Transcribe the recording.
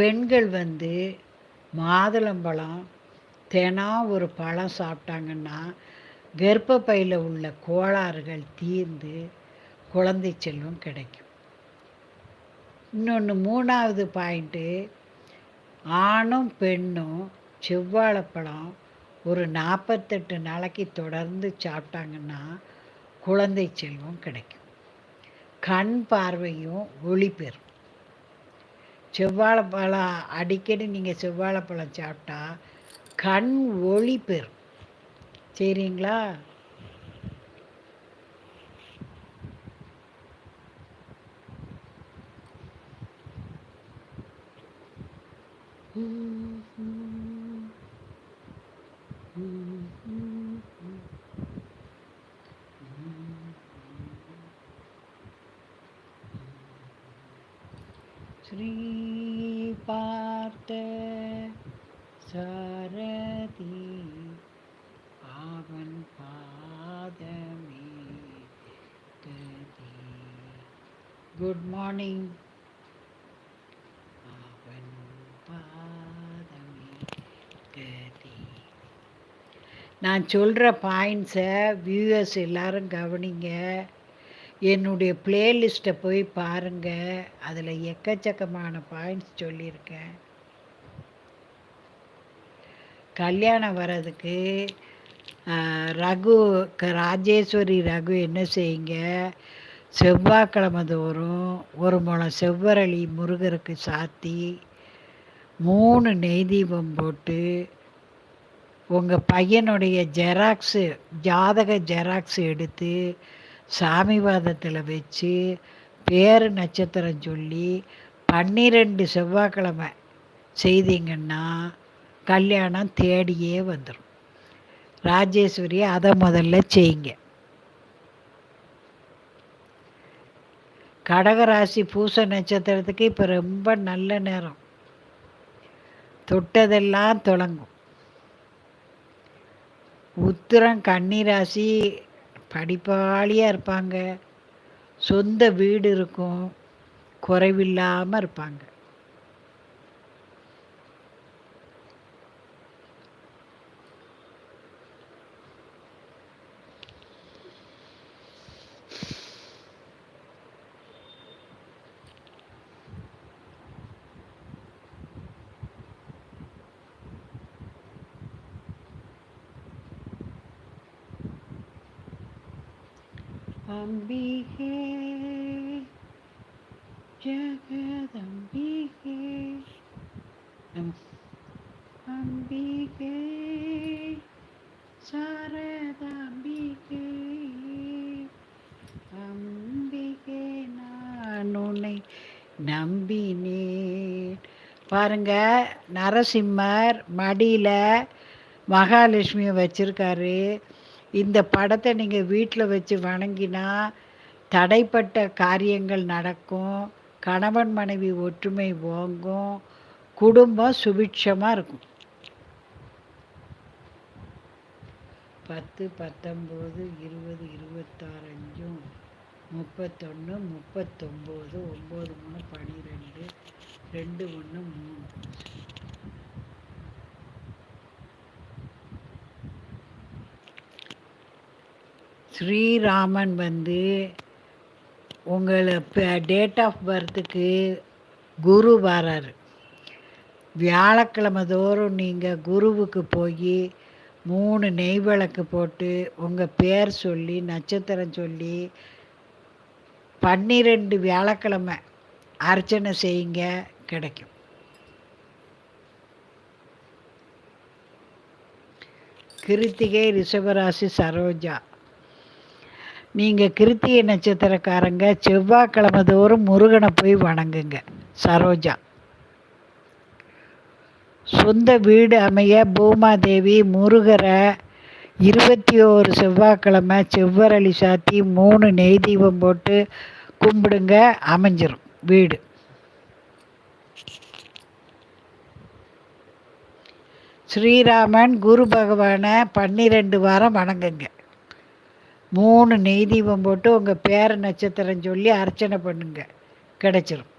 பெண்கள் வந்து மாதுளம்பழம் தினம் ஒரு பழம் சாப்பிட்டாங்கன்னா கர்ப்பப்பையில் உள்ள கோளாறுகள் தீர்ந்து குழந்தை செல்வம் கிடைக்கும். இன்னொன்று மூணாவது பாயிண்ட்டு ஆணும் பெண்ணும் செவ்வாழைப்பழம் ஒரு நாற்பத்தெட்டு நாளைக்கு தொடர்ந்து சாப்பிட்டாங்கன்னா குழந்தை செல்வம் கிடைக்கும். கண் பார்வையும் ஒளி பெறும். செவ்வாழைப்பழம் அடிக்கடி நீங்கள் செவ்வாழைப்பழம் சாப்பிட்டா கண் ஒளி பெறும். சரிங்களா? ஸ்ரீ ஸ்ரீபார்த்த சரதி அவன் பாதமே கதி குட் மார்னிங் அவன் பாதமே கதி நான் சொல்கிற பாயிண்ட்ஸை வியூவர்ஸ் எல்லாரும் கவனிங்க. என்னுடைய பிளேலிஸ்ட்டை போய் பாருங்கள் அதில் எக்கச்சக்கமான பாயிண்ட்ஸ் சொல்லியிருக்கேன். கல்யாணம் வர்றதுக்கு ரகு க- ராஜேஸ்வரி ரகு என்ன செய்யுங்க? செவ்வாய்க்கிழமை தோறும் ஒரு முளம் செவ்வரளி முருகருக்கு சாத்தி மூணு நெய் தீபம் போட்டு உங்கள் பையனுடைய ஜெராக்ஸு ஜாதக ஜெராக்ஸ் எடுத்து சாமிவாதத்தில் வச்சு பேர் நட்சத்திரம் சொல்லி பன்னிரெண்டு செவ்வாய்க்கிழமை செய்தீங்கன்னா கல்யாணம் தேடியே வந்துடும் ராஜேஸ்வரி அதை முதல்ல செய்யுங்க. கடகராசி பூச நட்சத்திரத்துக்கு இப்போ ரொம்ப நல்ல நேரம். தொட்டதெல்லாம் தொடங்கும் உத்திரம் கன்னிராசி படிப்பாளியாக இருப்பாங்க. சொந்த வீடு இருக்கும். குறைவில்லாமல் இருப்பாங்க. அம்பிகே ஜெகதம்பிகே அம்பிகே சாரதாம்பிகே அம்பிகே நான் உன்னை நம்பினேன் பாருங்க நரசிம்மர் மடியில் மகாலட்சுமியை வச்சிருக்காரு. இந்த படத்தை நீங்கள் வீட்டில் வச்சு வணங்கினா தடைப்பட்ட காரியங்கள் நடக்கும் கணவன் மனைவி ஒற்றுமை ஓங்கும் குடும்பம் சுபிட்சமாக இருக்கும். பத்து பத்தொம்போது இருபது இருபத்தாறு அஞ்சும் முப்பத்தொன்று முப்பத்தொம்போது ஒம்பது மூணு பன்னிரெண்டு ரெண்டு ஒன்று மூணு. ஸ்ரீராமன் வந்து உங்களை டேட் ஆஃப் பர்த்துக்கு குரு வராரு. வியாழக்கிழமை தோறும் நீங்கள் குருவுக்கு போய் மூணு நெய் விளக்கு போட்டு உங்கள் பேர் சொல்லி நட்சத்திரம் சொல்லி பன்னிரெண்டு வியாழக்கிழமை அர்ச்சனை செய்யுங்க கிடைக்கும். கிருத்திகை ரிஷபராசி சரோஜா. நீங்கள் கிருத்திய நட்சத்திரக்காரங்க செவ்வாய்க்கிழமை தோறும் முருகனை போய் வணங்குங்க. சரோஜா. சொந்த வீடு அமைய பூமாதேவி முருகரை இருபத்தி ஓரு செவ்வாய்க்கிழமை செவ்வரளி சாத்தி மூணு நெய் தீபம் போட்டு கும்பிடுங்க அமைஞ்சிரும் வீடு. ஸ்ரீராமன் குரு பகவானை பன்னிரெண்டு வாரம் வணங்குங்க. மூணு நெய் தீபம் போட்டு உங்கள் பேர நட்சத்திரம் சொல்லி அர்ச்சனை பண்ணுங்க. கிடச்சிரும்.